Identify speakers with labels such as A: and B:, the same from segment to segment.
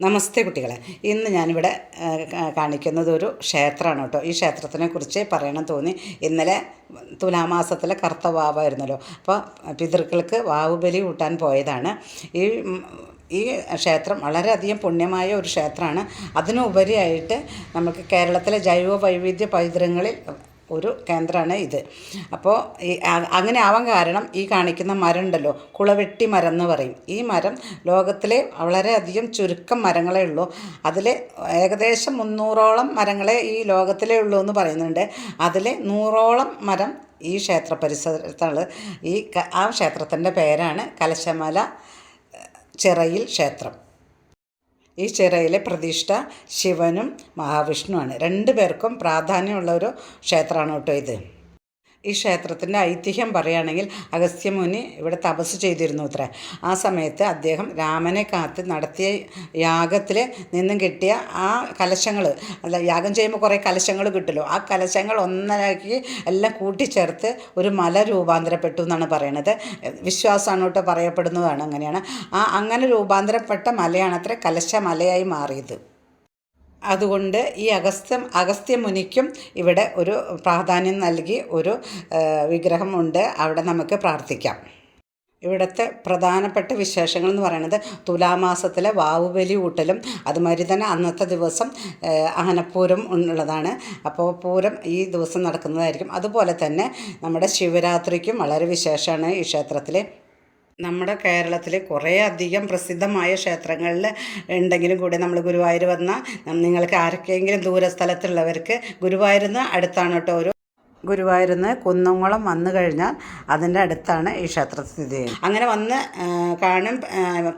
A: നമസ്തേ കുട്ടികളെ. ഇന്ന് ഞാനിവിടെ കാണിക്കുന്നത് ഒരു ക്ഷേത്രമാണ് കേട്ടോ. ഈ ക്ഷേത്രത്തിനെ കുറിച്ച് പറയണം തോന്നി. ഇന്നലെ തുലാമാസത്തിലെ കറുത്ത വാവായിരുന്നല്ലോ അപ്പോൾ പിതൃക്കൾക്ക് വാവ് ബലി കൂട്ടാൻ പോയതാണ്. ഈ ഈ ക്ഷേത്രം വളരെയധികം പുണ്യമായ ഒരു ക്ഷേത്രമാണ്. അതിനുപരിയായിട്ട് നമുക്ക് കേരളത്തിലെ ജൈവ വൈവിധ്യ പൈതൃകങ്ങളിൽ ഒരു കേന്ദ്രമാണ് ഇത്. അപ്പോൾ ഈ അങ്ങനെ ആവാൻ കാരണം ഈ കാണിക്കുന്ന മരം ഉണ്ടല്ലോ കുളവെട്ടി മരം എന്ന് പറയും. ഈ മരം ലോകത്തിലെ വളരെയധികം ചുരുക്കം മരങ്ങളേ ഉള്ളൂ. അതിൽ ഏകദേശം മുന്നൂറോളം മരങ്ങളെ ഈ ലോകത്തിലേ ഉള്ളൂ എന്ന് പറയുന്നുണ്ട്. അതിൽ നൂറോളം മരം ഈ ക്ഷേത്ര പരിസരത്താണ്. ഈ ആ ക്ഷേത്രത്തിന്റെ പേരാണ് കലശമല ചിറയിൽ ക്ഷേത്രം. ഈ ചിറയിലെ പ്രതിഷ്ഠ ശിവനും മഹാവിഷ്ണുവാണ്. രണ്ടു പേർക്കും പ്രാധാന്യമുള്ള ഒരു ക്ഷേത്രമാണ് കേട്ടോ ഇത്. ഈ ക്ഷേത്രത്തിന്റെ ഐതിഹ്യം പറയുകയാണെങ്കിൽ അഗസ്ത്യമുനി ഇവിടെ തപസ് ചെയ്തിരുന്നു അത്ര. ആ സമയത്ത് അദ്ദേഹം രാമനെ കാത്ത് നടത്തിയ യാഗത്തിൽ നിന്നും കിട്ടിയ ആ കലശങ്ങൾ അല്ല യാഗം ചെയ്യുമ്പോൾ കുറേ കലശങ്ങൾ കിട്ടുമല്ലോ. ആ കലശങ്ങൾ ഒന്നരാക്കി എല്ലാം കൂട്ടിച്ചേർത്ത് ഒരു മല രൂപാന്തരപ്പെട്ടു എന്നാണ് പറയണത്. വിശ്വാസമാണ് കേട്ടോ പറയപ്പെടുന്നതാണ് അങ്ങനെയാണ്. ആ അങ്ങനെ രൂപാന്തരപ്പെട്ട മലയാണ് അത്ര കലശ മലയായി മാറിയത്. അതുകൊണ്ട് ഈ അഗസ്ത്യം അഗസ്ത്യ മുനിക്കും ഇവിടെ ഒരു പ്രാധാന്യം നൽകി ഒരു വിഗ്രഹമുണ്ട്. അവിടെ നമുക്ക് പ്രാർത്ഥിക്കാം. ഇവിടുത്തെ പ്രധാനപ്പെട്ട വിശേഷങ്ങൾ എന്ന് പറയുന്നത് തുലാമാസത്തിലെ വാവുബലി ഊട്ടലും അതുമാതിരി തന്നെ അന്നത്തെ ദിവസം ആനപ്പൂരം ഉള്ളതാണ്. അപ്പോൾ പൂരം ഈ ദിവസം നടക്കുന്നതായിരിക്കും. അതുപോലെ തന്നെ നമ്മുടെ ശിവരാത്രിക്കും വളരെ വിശേഷമാണ് ഈ ക്ഷേത്രത്തിൽ നമ്മുടെ കേരളത്തിൽ കുറേ അധികം പ്രസിദ്ധമായ ക്ഷേത്രങ്ങളിൽ ഉണ്ടെങ്കിലും കൂടി നമ്മൾ ഗുരുവായൂർ വന്നാൽ നിങ്ങൾക്ക് ആർക്കെങ്കിലും ദൂരസ്ഥലത്തുള്ളവർക്ക് ഗുരുവായൂരിന്ന് അടുത്താണ് കേട്ടോ ഒരു ഗുരുവായൂരിന്ന് കുന്നംകുളം വന്നു കഴിഞ്ഞാൽ അതിന്റെ അടുത്താണ് ഈ ക്ഷേത്രം സ്ഥിതി ചെയ്യുന്നത്. അങ്ങനെ വന്ന് കാണും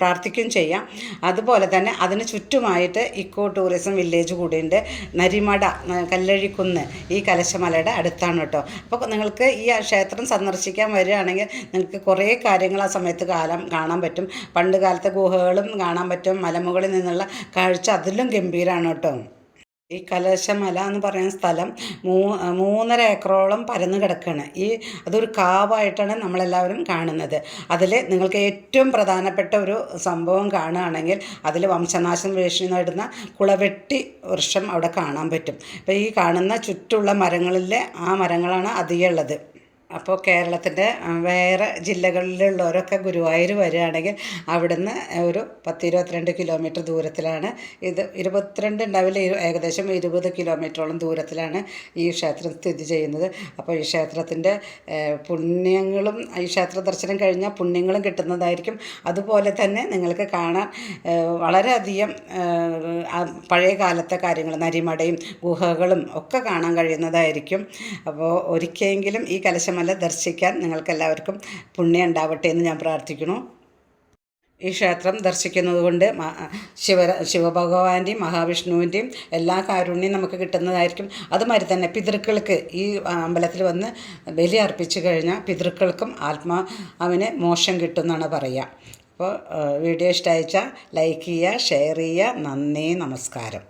A: പ്രാർത്ഥിക്കുകയും ചെയ്യാം. അതുപോലെ തന്നെ അതിന് ചുറ്റുമായിട്ട് ഇക്കോ ടൂറിസം വില്ലേജ് കൂടിയുണ്ട്. നരിമട കല്ലഴിക്കുന്ന് ഈ കലശമലയുടെ അടുത്താണ് കേട്ടോ. അപ്പോൾ നിങ്ങൾക്ക് ഈ ക്ഷേത്രം സന്ദർശിക്കാൻ വരികയാണെങ്കിൽ നിങ്ങൾക്ക് കുറേ കാര്യങ്ങൾ ആ സമയത്ത് കാലം കാണാൻ പറ്റും. പണ്ട് കാലത്തെ ഗുഹകളും കാണാൻ പറ്റും. മലമുകളിൽ നിന്നുള്ള കാഴ്ച അതിലും ഗംഭീരമാണ് കേട്ടോ. ഈ കലശമല എന്ന് പറയുന്ന സ്ഥലം മൂ മൂന്നര ഏക്കറോളം പരന്നു കിടക്കുകയാണ് ഈ അതൊരു കാവായിട്ടാണ് നമ്മളെല്ലാവരും കാണുന്നത്. അതിൽ നിങ്ങൾക്ക് ഏറ്റവും പ്രധാനപ്പെട്ട ഒരു സംഭവം കാണുകയാണെങ്കിൽ അതിൽ വംശനാശം ഭീഷണി നേടുന്ന കുളവെട്ടി വൃക്ഷം അവിടെ കാണാൻ പറ്റും. അപ്പോൾ ഈ കാണുന്ന ചുറ്റുള്ള മരങ്ങളിലെ ആ മരങ്ങളാണ് അധികം ഉള്ളത് അപ്പോൾ കേരളത്തിന്റെ വേറെ ജില്ലകളിലുള്ളവരൊക്കെ ഗുരുവായൂർ വരികയാണെങ്കിൽ അവിടുന്ന് ഒരു പത്ത് ഇരുപത്തിരണ്ട് കിലോമീറ്റർ ദൂരത്തിലാണ്. ഇത് ഇരുപത്തിരണ്ട് ഉണ്ടാവില്ല ഏകദേശം ഇരുപത് കിലോമീറ്ററോളം ദൂരത്തിലാണ് ഈ ക്ഷേത്രം സ്ഥിതി ചെയ്യുന്നത്. അപ്പോൾ ഈ ക്ഷേത്രത്തിന്റെ പുണ്യങ്ങളും ഈ ക്ഷേത്ര ദർശനം കഴിഞ്ഞാൽ പുണ്യങ്ങളും കിട്ടുന്നതായിരിക്കും. അതുപോലെ തന്നെ നിങ്ങൾക്ക് കാണാൻ വളരെയധികം പഴയ കാലത്തെ കാര്യങ്ങൾ നരിമടയും ഗുഹകളും ഒക്കെ കാണാൻ കഴിയുന്നതായിരിക്കും. അപ്പോൾ ഒരിക്കലെങ്കിലും ഈ കലശമല ദർശിക്കാൻ നിങ്ങൾക്കെല്ലാവർക്കും പുണ്യം ഉണ്ടാവട്ടെ എന്ന് ഞാൻ പ്രാർത്ഥിക്കുന്നു. ഈ ക്ഷേത്രം ദർശിക്കുന്നത് കൊണ്ട് ശിവ ശിവഭഗവാന്റെയും മഹാവിഷ്ണുവിന്റെയും എല്ലാ കാരുണ്യം നമുക്ക് കിട്ടുന്നതായിരിക്കും. അതുമാതിരി തന്നെ പിതൃക്കൾക്ക് ഈ അമ്പലത്തിൽ വന്ന് ബലി അർപ്പിച്ചു കഴിഞ്ഞാൽ പിതൃക്കൾക്കും ആത്മാ അവന് മോശം കിട്ടും എന്നാണ് പറയുക. അപ്പോൾ വീഡിയോ ഇഷ്ടമായിച്ചാൽ ലൈക്ക് ചെയ്യുക ഷെയർ ചെയ്യുക. നന്ദി നമസ്കാരം.